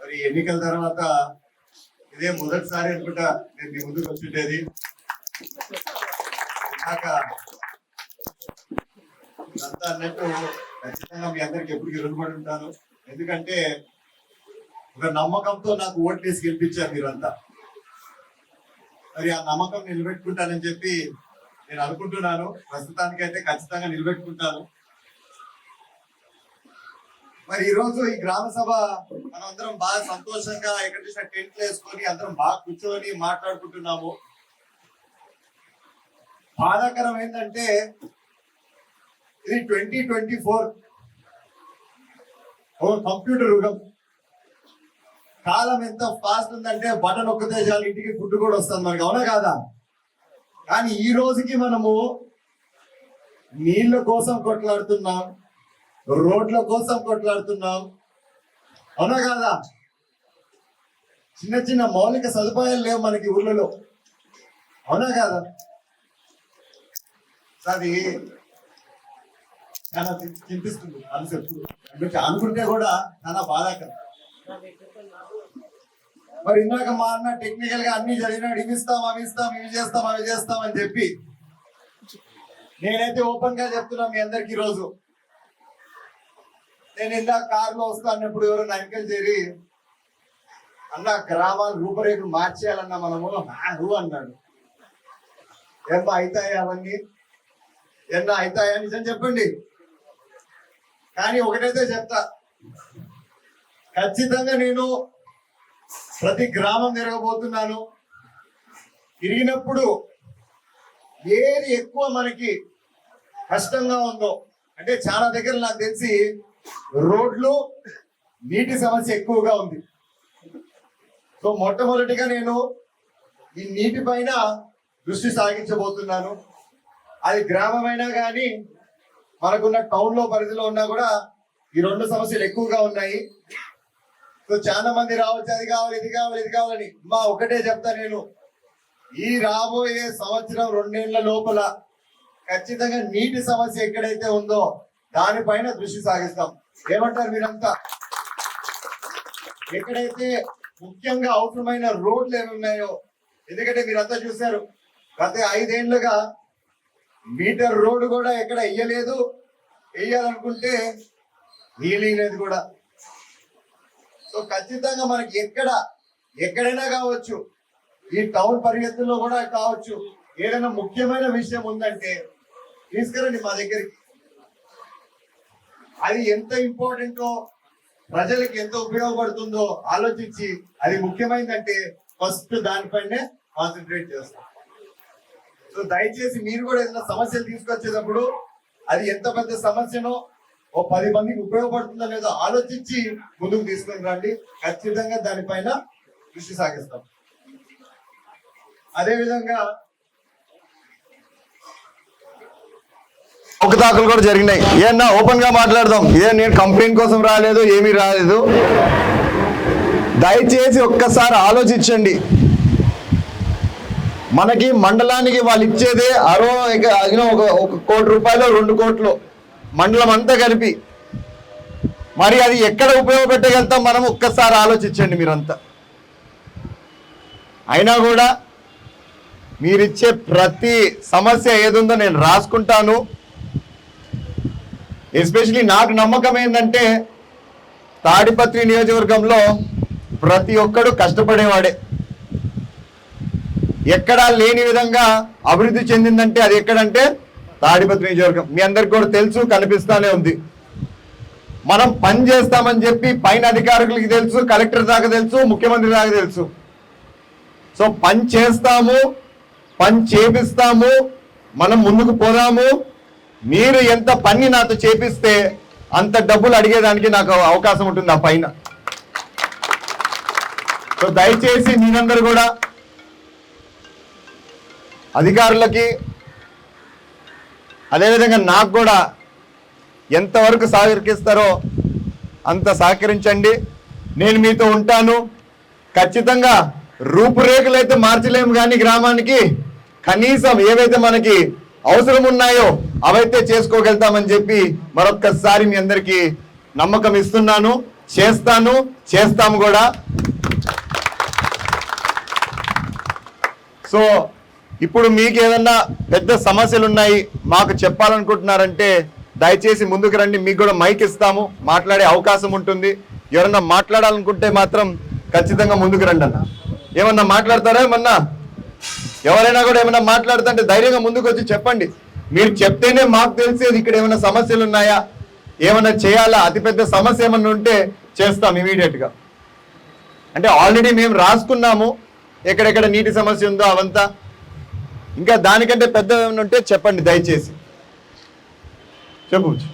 మరి ఎన్నికల తర్వాత ఇదే మొదటిసారి అనుకుంటా నేను మీ ముందుకు వచ్చిండేది ఇందాక అన్నట్టు ఖచ్చితంగా మీ అందరికి ఎప్పుడు రుణపడి ఉంటాను. ఎందుకంటే ఒక నమ్మకంతో నాకు ఓట్లు వేసి గెలిపించారు మీరంతా. మరి ఆ నమ్మకం నిలబెట్టుకుంటానని చెప్పి నేను అనుకుంటున్నాను. ప్రస్తుతానికైతే ఖచ్చితంగా నిలబెట్టుకుంటాను. మరి ఈ రోజు ఈ గ్రామ సభ మనం అందరం బాగా సంతోషంగా ఎక్కడ చూసిన టెంట్లు వేసుకొని అందరం బాగా కూర్చొని మాట్లాడుకుంటున్నాము. బాధాకరం ఏంటంటే ఇది ట్వంటీ ట్వంటీ ఫోర్ ఓ కంప్యూటర్ యుగం. కాలం ఎంత ఫాస్ట్ ఉందంటే బటన్ ఒక్కతే చాలు ఇంటికి ఫుడ్ కూడా వస్తుంది మనకి అవునా కాదా? కానీ ఈ రోజుకి మనము నీళ్ళ కోసం కొట్లాడుతున్నాం. రోడ్ల కోసం కొట్లాడుతున్నాం అవునా కాదా? చిన్న చిన్న మౌలిక సదుపాయాలు లేవు మనకి ఊర్లలో. అవునా కాదా? అది చాలా చింతిస్తుంది. మనసు అనుకుంటే కూడా చాలా బాధాకరం. మరి ఇందాక మా అన్న టెక్నికల్గా అన్ని జరిగినాడు ఇవి ఇస్తాం అవి ఇస్తాం ఇవి చేస్తాం అవి చేస్తాం అని చెప్పి నేనైతే ఓపెన్గా చెప్తున్నా మీ అందరికి ఈ రోజు నేను ఇందాక కారులో వస్తా అన్నప్పుడు ఎవరో అంకెల్ చేరి అన్న గ్రామాలు రూపురేఖలు మార్చేయాలన్నా మనము "ఆ, అన్నాడు. ఏమ్మా అవుతాయి అవన్నీ? ఎన్న అవుతాయా నిజం చెప్పండి. కానీ ఒకటైతే చెప్తా. ఖచ్చితంగా నేను ప్రతి గ్రామం తిరగబోతున్నాను. తిరిగినప్పుడు ఏది ఎక్కువ మనకి కష్టంగా ఉందో అంటే చాలా దగ్గర నాకు తెలిసి రోడ్లు నీటి సమస్య ఎక్కువగా ఉంది. సో మొట్టమొదటిగా నేను ఈ నీటి పైన దృష్టి సాగించబోతున్నాను. అది గ్రామమైనా కానీ మనకున్న టౌన్లో పరిధిలో ఉన్నా కూడా ఈ రెండు సమస్యలు ఎక్కువగా ఉన్నాయి. సో చాలా మంది రావచ్చు అది కావాలి ఇది కావాలి ఇది కావాలని మా ఒకటే చెప్తా నేను ఈ రాబోయే సంవత్సరం రెండేళ్ళ లోపల ఖచ్చితంగా నీటి సమస్య ఎక్కడైతే ఉందో దానిపైన దృష్టి సాగిస్తాం. ఏమంటారు మీరంతా? ఎక్కడైతే ముఖ్యంగా అవసరమైన రోడ్లు ఏమి ఉన్నాయో ఎందుకంటే మీరంతా చూశారు గత ఐదేళ్ళుగా మీటర్ రోడ్డు కూడా ఎక్కడ వెయ్యలేదు వెయ్యాలనుకుంటే లేదు కూడా. సో ఖచ్చితంగా మనకి ఎక్కడ ఎక్కడైనా కావచ్చు ఈ టౌన్ పరిగెత్తుల్లో కూడా కావచ్చు ఏదైనా ముఖ్యమైన విషయం ఉందంటే తీసుకురండి మా దగ్గరికి. అది ఎంత ఇంపార్టెంటో ప్రజలకి ఎంత ఉపయోగపడుతుందో ఆలోచించి అది ముఖ్యమైందంటే ఫస్ట్ దానిపైనే కాన్సన్ట్రేట్ చేస్తాం. సో దయచేసి మీరు కూడా ఏదైనా సమస్యలు తీసుకొచ్చేటప్పుడు అది ఎంత పెద్ద సమస్యనో ఓ పది మందికి ఉపయోగపడుతుందో లేదో ఆలోచించి ముందుకు తీసుకొని రండి. ఖచ్చితంగా దానిపైన దృష్టి సాగిస్తాం. అదేవిధంగా విధంగా కూడా జరిగినాయి. ఏమన్నా ఓపెన్గా మాట్లాడదాం. ఏ నేను కంప్లైంట్ కోసం రాలేదు ఏమీ రాలేదు. దయచేసి ఒక్కసారి ఆలోచించండి. మనకి మండలానికి వాళ్ళు ఇచ్చేదే అరో ఇంకా ఒక ఒక కోటి రూపాయలు రెండు కోట్లు. మండలం అంతా కలిపి. మరి అది ఎక్కడ ఉపయోగపెట్టగలుగుతాం మనం ఒక్కసారి ఆలోచించండి మీరంతా. అయినా కూడా మీరిచ్చే ప్రతి సమస్య ఏదుందో నేను రాసుకుంటాను. ఎస్పెషలీ నాకు నమ్మకం ఏంటంటే తాడిపత్రి నియోజకవర్గంలో ప్రతి ఒక్కడు కష్టపడేవాడే. ఎక్కడా లేని విధంగా అభివృద్ధి చెందిందంటే అది ఎక్కడంటే తాడిపత్రి నియోజకవర్గం. మీ అందరికి కూడా తెలుసు కనిపిస్తానే ఉంది. మనం పని చేస్తామని చెప్పి పైన అధికారులకి తెలుసు కలెక్టర్ దాకా తెలుసు ముఖ్యమంత్రి దాకా తెలుసు. సో పని చేస్తాము పని చేపిస్తాము మనం ముందుకు పోదాము మీరు ఎంత పని నాతో చేపిస్తే అంత డబ్బులు అడిగేదానికి నాకు అవకాశం ఉంటుంది ఆ పైన. సో దయచేసి మీరందరూ కూడా అధికారులకి అదేవిధంగా నాకు కూడా ఎంతవరకు సహకరిస్తారో అంత సహకరించండి. నేను మీతో ఉంటాను. ఖచ్చితంగా రూపురేఖలు అయితే మార్చలేము కానీ గ్రామానికి కనీసం ఏవైతే మనకి అవసరం ఉన్నాయో అవైతే చేసుకోగలుగుతామని చెప్పి మరొక్కసారి మీ అందరికీ నమ్మకం ఇస్తున్నాను. చేస్తాను. చేస్తాము కూడా. సో ఇప్పుడు మీకు ఏదన్నా పెద్ద సమస్యలు ఉన్నాయి మాకు చెప్పాలనుకుంటున్నారంటే దయచేసి ముందుకు రండి. మీకు కూడా మైక్ ఇస్తాము. మాట్లాడే అవకాశం ఉంటుంది. ఎవరన్నా మాట్లాడాలనుకుంటే మాత్రం ఖచ్చితంగా ముందుకు రండి అన్న. ఏమన్నా మాట్లాడతారా ఏమన్నా? ఎవరైనా కూడా ఏమైనా మాట్లాడుతుంటే ధైర్యంగా ముందుకు వచ్చి చెప్పండి. మీరు చెప్తేనే మాకు తెలిసేది ఇక్కడ ఏమైనా సమస్యలు ఉన్నాయా? ఏమైనా చేయాలా? అతిపెద్ద సమస్య ఏమన్నా ఉంటే చేస్తాం ఇమీడియట్గా అంటే ఆల్రెడీ మేము రాసుకున్నాము. ఎక్కడెక్కడ నీటి సమస్య ఉందో అవంతా. ఇంకా దానికంటే పెద్ద ఏమైనా ఉంటే చెప్పండి దయచేసి. చెప్పవచ్చు